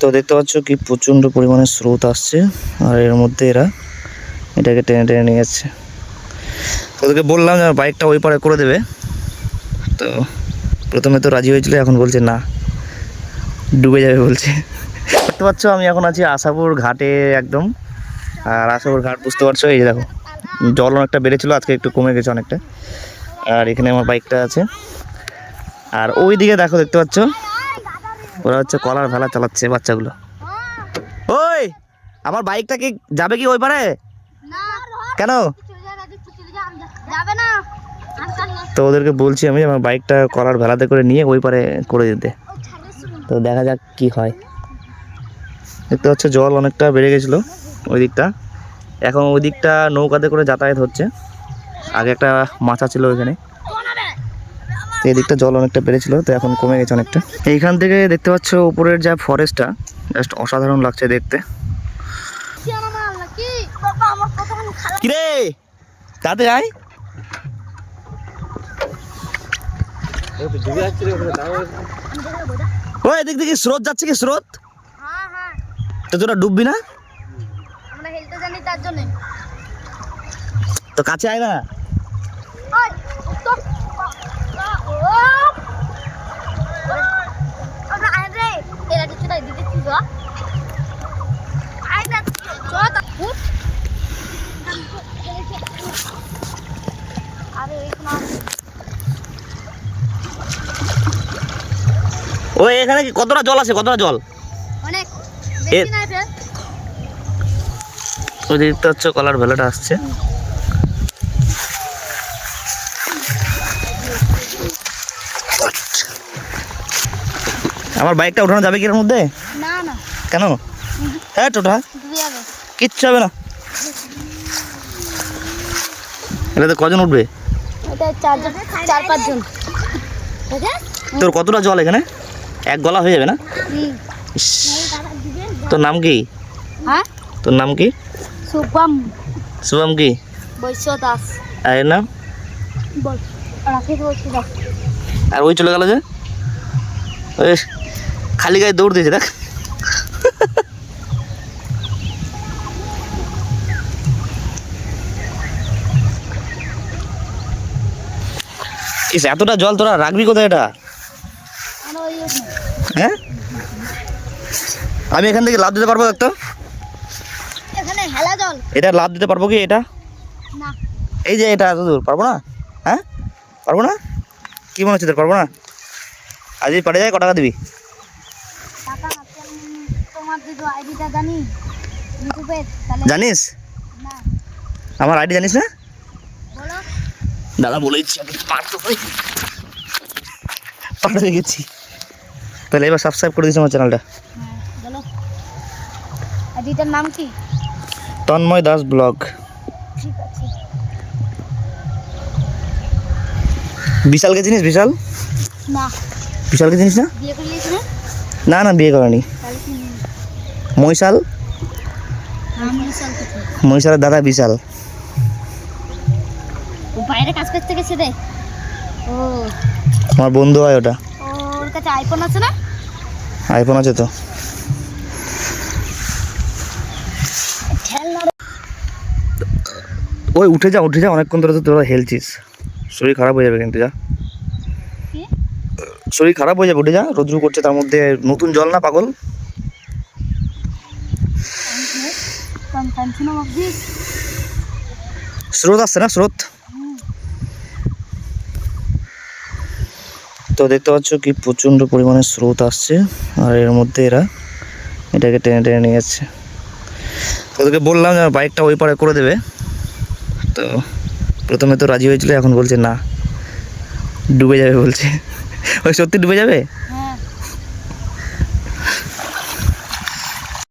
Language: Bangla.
তো দেখতে পাচ্ছ কি প্রচণ্ড পরিমাণে স্রোত আসছে, আর এর মধ্যে এরা এটাকে টেনে টেনে নিয়ে যাচ্ছে। ওদেরকে বললাম যে বাইকটা ওই পারে করে দেবে। তো প্রথমে তো রাজি হয়েছিল, এখন বলছে না, ডুবে যাবে বলছে। দেখতে পাচ্ছ, আমি এখন আছি আশাপুর ঘাটে একদম। আর আশাপুর ঘাট বুঝতে পারছ, এই যে দেখো, জল অনেকটা বেড়েছিল, আজকে একটু কমে গেছে অনেকটা। আর এখানে আমার বাইকটা আছে। আর ওই দিকে দেখো, দেখতে পাচ্ছ ওরা হচ্ছে কলার ভেলা চালাচ্ছে বাচ্চাগুলো। ওই আমার বাইকটা কি যাবে কি ওই পারে কেন? তো ওদেরকে বলছি আমি আমার বাইকটা কলার ভেলাতে করে নিয়ে ওই পারে করে দিতে। তো দেখা যাক কি হয়। দেখতে পাচ্ছ জল অনেকটা বেড়ে গেছিল ওই দিকটা। এখন ওই দিকটা নৌকাতে করে যাতায়াত হচ্ছে। আগে একটা মাছা ছিল ওইখানে। তো এই দিকটা জল অনেকটা বেড়েছিল তো এখন কমে গেছে অনেকটা। এইখান থেকে দেখতে পাচ্ছ উপরের যা ফরেস্টটা জাস্ট অসাধারণ লাগছে দেখতে। কিরে? তাতে যাই ওই স্রোত যাচ্ছে কি স্রোত? তো তোরা ডুববি না? আমরা হেলতে জানি তার জন্য। তো কাছে আয় না ওই তো ও আমরা আয় রে এরা কিছু নাই দিতে কি গো আয় না চল উঠ আরে এইখানে ওই এখানে কি কতটা জল আছে? কতটা জল? অনেক। ওই দিকটা হচ্ছে কলার ভেলাটা আসছে। আমার বাইকটা উঠানো যাবে কি এর মধ্যে? না না। কেন? হ্যাঁ টোটা। কিচ্ছু হবে না। এটাতে কজন উঠবে? তোর কতটা জল এখানে? এক গলা হয়ে যাবে না? তোর নাম কি? হ্যাঁ? তোর নাম কি? শুভম। শুভম কি? বৈশ্য দাস। আর এর নাম? আর ওই চলে গেল যে? ওই খালি গায়ে দৌড় দিয়েছে দেখ। এতটা জল তোরা রাখবি কোথায় এটা? হ্যাঁ? আমি এখান থেকে লাভ দিতে পারব একটা এখানে এটা লাভ দিতে পারব কি এটা? এই যে এটা দূর পারব না? হ্যাঁ? পারব না? কি মনে হচ্ছে তোর পারব না? আজ যদি পারে যায় ক টাকা দিবি? জানিস? আমার আইডি জানিস না? বলো। দাদা আমি পারতো পারে গেছি। তাহলে এবার সাবস্ক্রাইব করে দিস আমার চ্যানেলটা হ্যাঁ নাম কি? তন্ময় দাস ব্লগ। বিশালকে চিনিস বিশাল? না। বিশালকে চিনিস না? বিয়ে করে নিয়েছি না? না বিয়ে করেনি। মৈশাল কিছু মৈশালের দাদা বিশাল। বাইরে কাজ করতে গেছে রে। ও। আমার বন্ধু হয় ওটা। ওর কাছে আইফোন আছে না? আইফোন আছে তো ওই উঠে যা উঠে যা অনেকক্ষণ ধরে তো তোরা হেলছিস শরীর খারাপ হয়ে যাবে কিন্তু যা শরীর খারাপ হয়ে যাবে উঠে যা রোদ্রু করছে তার মধ্যে নতুন জল না পাগল স্রোত আসছে না স্রোত দেখতে পাচ্ছ কি প্রচণ্ড পরিমাণে স্রোত আসছে। আর এর মধ্যে এরা এটাকে টেনে টেনে নিয়ে যাচ্ছে। ওদেরকে বললাম যে বাইকটা ওই পাড়ে করে দেবে। তো প্রথমে তো রাজি হয়েছিল, এখন বলছে না। ডুবে যাবে বলছে। ওই সত্যি ডুবে যাবে?